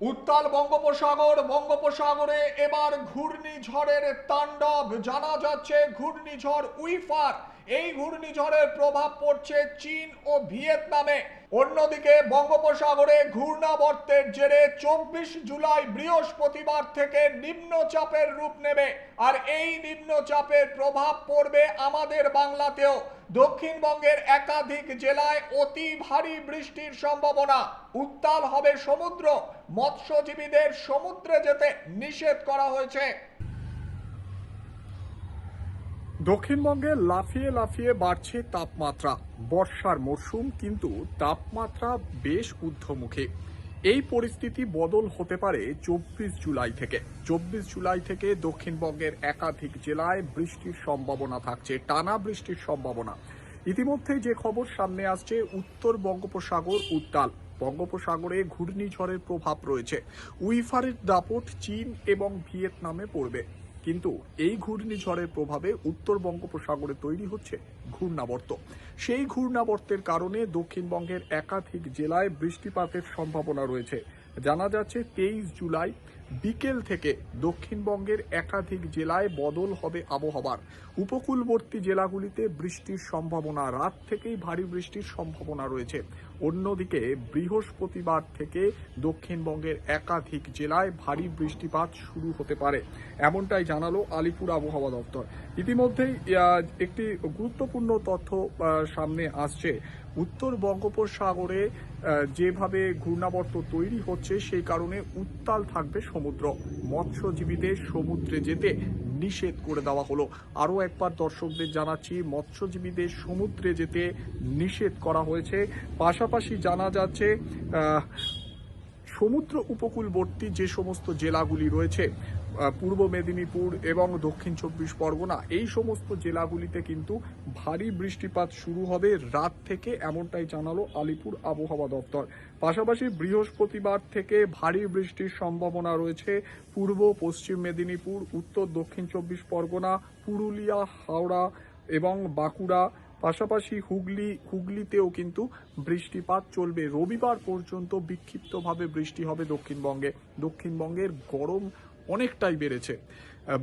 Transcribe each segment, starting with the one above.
উত্তাল বঙ্গোপসাগর বঙ্গোপসাগরে এবার ঘূর্ণিঝড়ের তাণ্ডব। জানা যাচ্ছে ঘূর্ণিঝড় উইফার। এই ঘূর্ণিঝড়ের প্রভাব পড়ছে চীন ও ভিয়েতনামে। অন্যদিকে বঙ্গোপসাগরে ঘূর্ণাবর্তের জেরে চব্বিশ জুলাই বৃহস্পতিবার থেকে নিম্নচাপের রূপ নেবে। আর এই নিম্নচাপের প্রভাব পড়বে আমাদের বাংলাতেও। দক্ষিণবঙ্গের একাধিক জেলায় অতি ভারী বৃষ্টির সম্ভাবনা। উত্তাল হবে সমুদ্র। মৎস্যজীবীদের সমুদ্রে যেতে নিষেধ করা হয়েছে। দক্ষিণবঙ্গে লাফিয়ে লাফিয়ে বাড়ছে তাপমাত্রা। বর্ষার মরশুম কিন্তু তাপমাত্রা বেশ ঊর্ধ্বমুখী। এই পরিস্থিতি বদল হতে পারে চব্বিশ জুলাই থেকে। চব্বিশ জুলাই থেকে দক্ষিণবঙ্গের একাধিক জেলায় বৃষ্টির সম্ভাবনা থাকছে, টানা বৃষ্টির সম্ভাবনা। ইতিমধ্যে যে খবর সামনে আসছে, উত্তর বঙ্গোপসাগর উত্তাল। বঙ্গোপসাগরে ঘূর্ণিঝড়ের প্রভাব রয়েছে। উইফারের দাপট চীন এবং ভিয়েতনামে পড়বে। কিন্তু এই ঘূর্ণিঝড়ের প্রভাবে উত্তর বঙ্গোপসাগরে তৈরি হচ্ছে ঘূর্ণাবর্ত। সেই ঘূর্ণাবর্তের কারণে দক্ষিণবঙ্গের একাধিক জেলায় বৃষ্টিপাতের সম্ভাবনা রয়েছে। জানা যাচ্ছে, তেইশ জুলাই বিকেল থেকে দক্ষিণবঙ্গের একাধিক জেলায় বদল হবে আবহাওয়ার। উপকূলবর্তী জেলাগুলিতে বৃষ্টির সম্ভাবনা, রাত থেকেই ভারী বৃষ্টির সম্ভাবনা রয়েছে। অন্যদিকে, বৃহস্পতিবার থেকে দক্ষিণবঙ্গের একাধিক জেলায় ভারী বৃষ্টিপাত শুরু হতে পারে। এমনটাই জানালো আলিপুর আবহাওয়া দপ্তর। ইতিমধ্যেই একটি গুরুত্বপূর্ণ তথ্য সামনে আসছে। উত্তর বঙ্গোপসাগরে যেভাবে ঘূর্ণাবর্ত তৈরি হচ্ছে, সেই কারণে উত্তাল থাকবে সমুদ্র। মৎস্যজীবীদের সমুদ্রে যেতে নিষেধ করে দেওয়া হলো। আরও একবার দর্শকদের জানাচ্ছি, মৎস্যজীবীদের সমুদ্রে যেতে নিষেধ করা হয়েছে। পাশাপাশি জানা যাচ্ছে সমুদ্র উপকূলবর্তী যে সমস্ত জেলাগুলি রয়েছে পূর্ব মেদিনীপুর এবং দক্ষিণ চব্বিশ পরগনা, এই সমস্ত জেলাগুলিতে কিন্তু ভারী বৃষ্টিপাত শুরু হবে রাত থেকে, এমনটাই জানালো আলিপুর আবহাওয়া দপ্তর। পাশাপাশি বৃহস্পতিবার থেকে ভারী বৃষ্টির সম্ভাবনা রয়েছে পূর্ব, পশ্চিম মেদিনীপুর, উত্তর, দক্ষিণ চব্বিশ পরগনা, পুরুলিয়া, হাওড়া এবং বাঁকুড়া পাশাপাশি হুগলি হুগলিতেও কিন্তু বৃষ্টিপাত চলবে। রবিবার পর্যন্ত বিক্ষিপ্তভাবে বৃষ্টি হবে দক্ষিণবঙ্গে। দক্ষিণবঙ্গের গরম অনেকটাই বেড়েছে।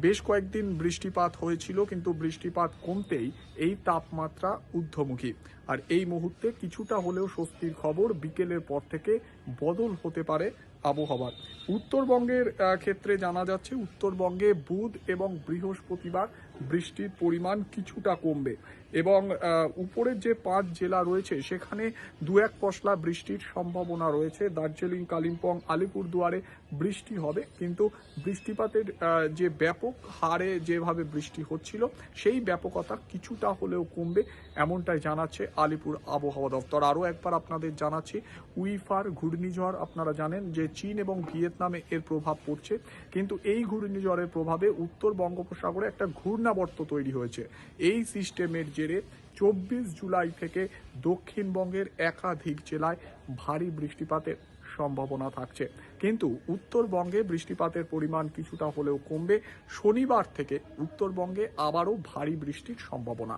বেশ কয়েকদিন বৃষ্টিপাত হয়েছিল, কিন্তু বৃষ্টিপাত কমতেই এই তাপমাত্রা ঊর্ধ্বমুখী। আর এই মুহূর্তে কিছুটা হলেও স্বস্তির খবর বিকেলের পর থেকে বদল হতে পারে আবহাওয়ার। উত্তরবঙ্গের ক্ষেত্রে জানা যাচ্ছে, উত্তরবঙ্গে বুধ এবং বৃহস্পতিবার বৃষ্টির পরিমাণ কিছুটা কমবে এবং উপরের যে পাঁচ জেলা রয়েছে, সেখানে দু এক পশলা বৃষ্টির সম্ভাবনা রয়েছে। দার্জিলিং, কালিম্পং, আলিপুরদুয়ারে বৃষ্টি হবে, কিন্তু বৃষ্টিপাতের যে ব্যাপক হারে যেভাবে বৃষ্টি হচ্ছিল, সেই ব্যাপকতা কিছুটা হলেও কমবে এমনটাই জানাচ্ছে আলিপুর আবহাওয়া দপ্তর। আরও একবার আপনাদের জানাচ্ছি, উইফার, ঘূর্ণিঝড় আপনারা জানেন যে চীন এবং ভিয়েতনামে এর প্রভাব পড়ছে, কিন্তু এই ঘূর্ণিঝড়ের প্রভাবে উত্তর বঙ্গোপসাগরে একটা ঘূর্ণাবর্ত তৈরি হয়েছে। এই সিস্টেমের জেরে চব্বিশ জুলাই থেকে দক্ষিণবঙ্গের একাধিক জেলায় ভারী বৃষ্টিপাতের সম্ভাবনা থাকছে। কিন্তু উত্তরবঙ্গে বৃষ্টিপাতের পরিমাণ কিছুটা হলেও কমবে। শনিবার থেকে উত্তরবঙ্গে আবারও ভারী বৃষ্টির সম্ভাবনা।